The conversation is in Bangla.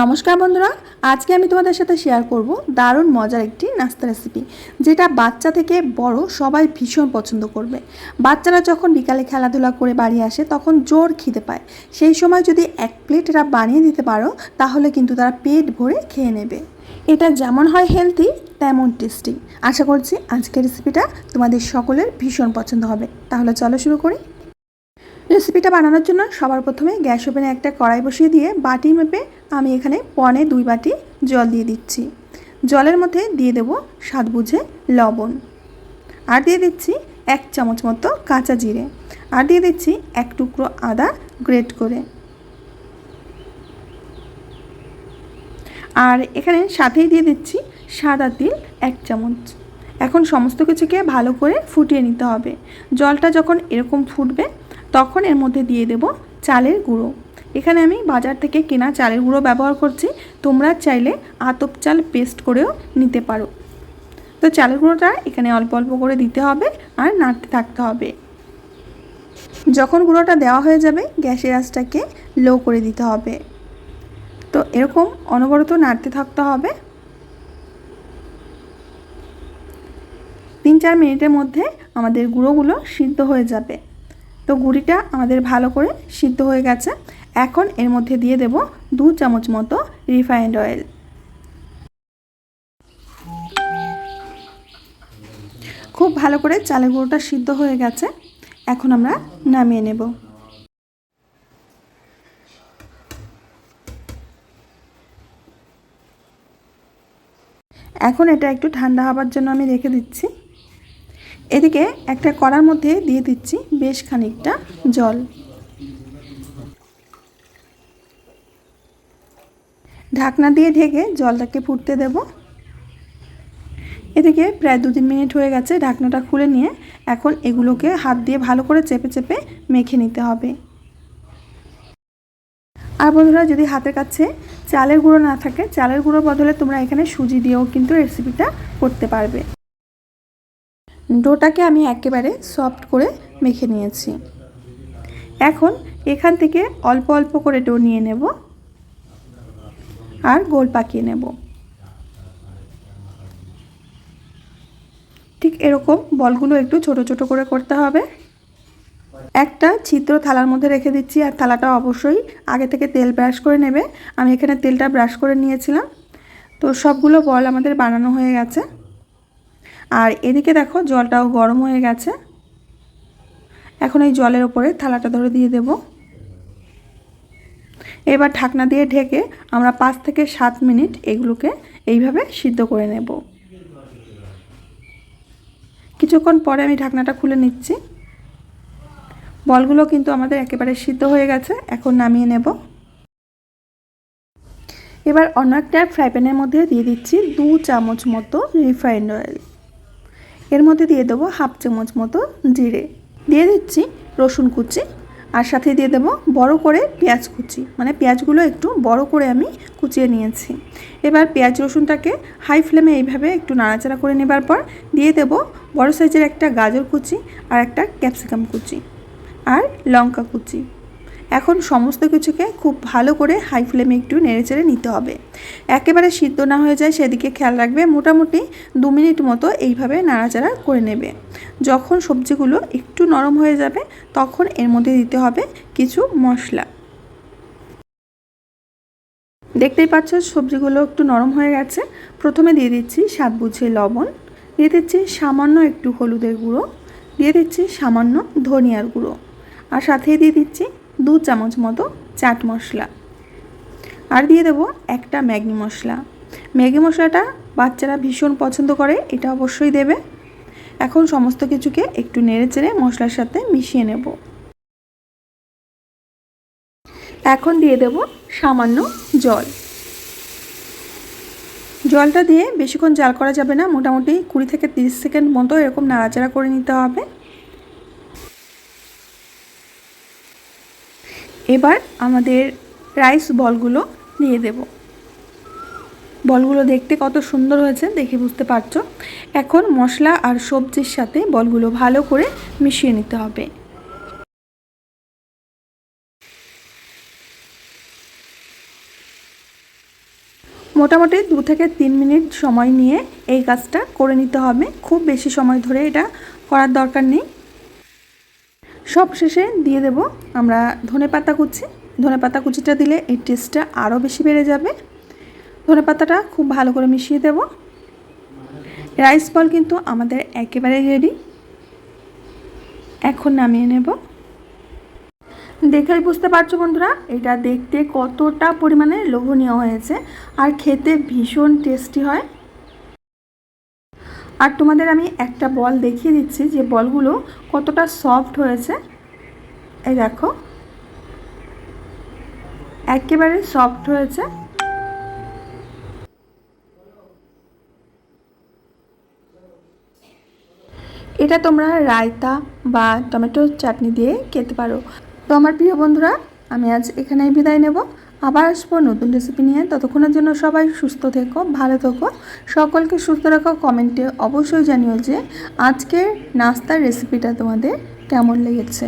নমস্কার বন্ধুরা, আজকে আমি তোমাদের সাথে শেয়ার করব দারুণ মজার একটি নাস্তা রেসিপি যেটা বাচ্চা থেকে বড় সবাই ভীষণ পছন্দ করবে। বাচ্চারা যখন বিকালে খেলাধুলা করে বাড়ি আসে, তখন জোর খিদে পায়। সেই সময় যদি এক প্লেট এরা বানিয়ে দিতে পারো, তাহলে কিন্তু তারা পেট ভরে খেয়ে নেবে। এটা যেমন হয় হেলদি তেমন টেস্টি আশা করছি আজকের রেসিপিটা তোমাদের সকলের ভীষণ পছন্দ হবে। তাহলে চলো শুরু করি। রেসিপিটা বানানোর জন্য সবার প্রথমে গ্যাস ওভেনে একটা কড়াই বসিয়ে দিয়ে বাটি মেপে আমি এখানে পনে দুই বাটি জল দিয়ে দিচ্ছি। জলের মধ্যে দিয়ে দেব স্বাদ বুঝে লবণ। আর দিয়ে দিচ্ছি এক চামচ মতো কাঁচা জিরে। আর দিয়ে দিচ্ছি এক টুকরো আদা গ্রেট করে। আর এখানে সাথেই দিয়ে দিচ্ছি সাদা তিল এক চামচ। এখন সমস্ত কিছুকে ভালো করে ফুটিয়ে নিতে হবে। জলটা যখন এরকম ফুটবে তখন এর মধ্যে দিয়ে দেব চালের গুঁড়ো। এখানে আমি বাজার থেকে কেনা চালের গুঁড়ো ব্যবহার করছি। তোমরা চাইলে আতপ চাল পেস্ট করেও নিতে পারো। তো চালের গুঁড়োটা এখানে অল্প অল্প করে দিতে হবে আর নাড়তে থাকতে হবে। যখন গুঁড়োটা দেওয়া হয়ে যাবে, গ্যাসের আঁচটাকে লো করে দিতে হবে। তো এরকম অনবরত নাড়তে থাকতে হবে। তিন চার মিনিটের মধ্যে আমাদের গুঁড়োগুলো সিদ্ধ হয়ে যাবে। তো গুঁড়িটা আমাদের ভালো করে সিদ্ধ হয়ে গেছে। এখন এর মধ্যে দিয়ে দেব দু চামচ মতো রিফাইন্ড অয়েল। খুব ভালো করে চালের গুঁড়োটা সিদ্ধ হয়ে গেছে। এখন আমরা নামিয়ে নেব। এখন এটা একটু ঠান্ডা হবার জন্য আমি রেখে দিচ্ছি। এদিকে একটা কড়ার মধ্যে দিয়ে দিচ্ছি বেশ খানিকটা জল। ঢাকনা দিয়ে ঢেকে জলটাকে ফুটতে দেব। এদিকে প্রায় দু তিন মিনিট হয়ে গেছে ঢাকনাটা খুলে নিয়ে এখন এগুলোকে হাত দিয়ে ভালো করে চেপে চেপে মেখে নিতে হবে। আর বন্ধুরা যদি হাতের কাছে চালের গুঁড়ো না থাকে, চালের গুঁড়োর বদলে তোমরা এখানে সুজি দিয়েও কিন্তু রেসিপিটা করতে পারবে। ডোটাকে আমি একেবারে সফট করে মেখে নিয়েছি। এখন এখান থেকে অল্প অল্প করে ডো নিয়ে নেব আর গোল পাকিয়ে নেব। ঠিক এরকম বলগুলো একটু ছোট ছোট করে করতে হবে। একটা ছিদ্র থালার মধ্যে রেখে দিচ্ছি আর থালাটা অবশ্যই আগে থেকে তেল ব্রাশ করে নেবে। আমি এখানে তেলটা ব্রাশ করে নিয়েছিলাম। তো সবগুলো বল আমাদের বানানো হয়ে গেছে। আর এদিকে দেখো জলটাও গরম হয়ে গেছে। এখন এই জলের ওপরে থালাটা ধরে দিয়ে দেব। এবার ঢাকনা দিয়ে ঢেকে আমরা পাঁচ থেকে সাত মিনিট এগুলোকে এইভাবে সিদ্ধ করে নেব। কিছুক্ষণ পরে আমি ঢাকনাটা খুলে নিচ্ছি। বলগুলো কিন্তু আমাদের একেবারে সিদ্ধ হয়ে গেছে, এখন নামিয়ে নেব। এবার অন্য একটা ফ্রাই প্যানের মধ্যে দিয়ে দিচ্ছি দু চামচ মতো রিফাইন্ড অয়েল। এর মধ্যে দিয়ে দেবো হাফ চামচ মতো জিরে। দিয়ে দিচ্ছি রসুন কুচি আর সাথে দিয়ে দেবো বড় করে পেঁয়াজ কুচি। মানে পেঁয়াজগুলো একটু বড় করে আমি কুচিয়ে নিয়েছি। এবার পেঁয়াজ রসুনটাকে হাই ফ্লেমে এইভাবে একটু নাড়াচাড়া করে নেবার পর দিয়ে দেবো বড় সাইজের একটা গাজর কুচি আর একটা ক্যাপসিকাম কুচি আর লঙ্কা কুচি। এখন সমস্ত কিছুকে খুব ভালো করে হাই ফ্লেমে একটু নেড়েচেড়ে নিতে হবে। একেবারে সিদ্ধ না হয়ে যায় সেদিকে খেয়াল রাখবে, মোটামুটি দু মিনিট মতো এইভাবে নাড়াচাড়া করে নেবে। যখন সবজিগুলো একটু নরম হয়ে যাবে, তখন এর মধ্যে দিতে হবে কিছু মশলা। দেখতেই পাচ্ছ সবজিগুলো একটু নরম হয়ে গেছে। প্রথমে দিয়ে দিচ্ছি স্বাদ বুঝে লবণ, দিয়ে দিচ্ছি সামান্য একটু হলুদের গুঁড়ো, দিয়ে দিচ্ছি সামান্য ধনিয়ার গুঁড়ো, আর সাথে দিয়ে দিচ্ছি দু চামচ মতো চাট মশলা। আর দিয়ে দেবো একটা ম্যাগি মশলা। ম্যাগি মশলাটা বাচ্চারা ভীষণ পছন্দ করে, এটা অবশ্যই দেবে। এখন সমস্ত কিছুকে একটু নেড়ে চেড়ে মশলার সাথে মিশিয়ে নেব। এখন দিয়ে দেব সামান্য জল। জলটা দিয়ে বেশিক্ষণ জাল করা যাবে না, মোটামুটি কুড়ি থেকে তিরিশ সেকেন্ড মতো এরকম নাড়াচাড়া করে নিতে হবে। এবার আমাদের রাইস বলগুলো দিয়ে দেব। বলগুলো দেখতে কত সুন্দর হয়েছে, দেখে বুঝতে পারছ? এখন মশলা আর সবজির সাথে বলগুলো ভালো করে মিশিয়ে নিতে হবে। মোটামুটি দু থেকে তিন মিনিট সময় নিয়ে এই কাজটা করে নিতে হবে। খুব বেশি সময় ধরে এটা করার দরকার নেই। সব শেষে দিয়ে দেব আমরা ধনে পাতা কুচি। ধনে পাতা কুচিটা দিলে এই টেস্টটা আরও বেশি বেড়ে যাবে। ধনে পাতাটা খুব ভালো করে মিশিয়ে দেব। রাইস বল কিন্তু আমাদের একেবারে রেডি এখন নামিয়ে নেব। দেখেই বুঝতে পারছ বন্ধুরা, এটা দেখতে কতটা পরিমাণে লোভনীয় হয়েছে। আর খেতে ভীষণ টেস্টি হয়। আর তোমাদের আমি একটা বল দেখিয়ে দিচ্ছি যে বলগুলো কতটা সফট হয়েছে। এই দেখো। একেবারে সফট হয়েছে। এটা তোমরা রায়তা বা টমেটো চাটনি দিয়ে খেতে পারো। তো আমার প্রিয় বন্ধুরা, আমি আজ এখানেই বিদায় নেব। আবার আসব নতুন রেসিপি নিয়ে। ততক্ষণের জন্য সবাই সুস্থ থেকো, ভালো থেকো। সকলকে সুস্থ রাখো। কমেন্টে অবশ্যই জানিও যে আজকের নাস্তার রেসিপিটা তোমাদের কেমন লেগেছে।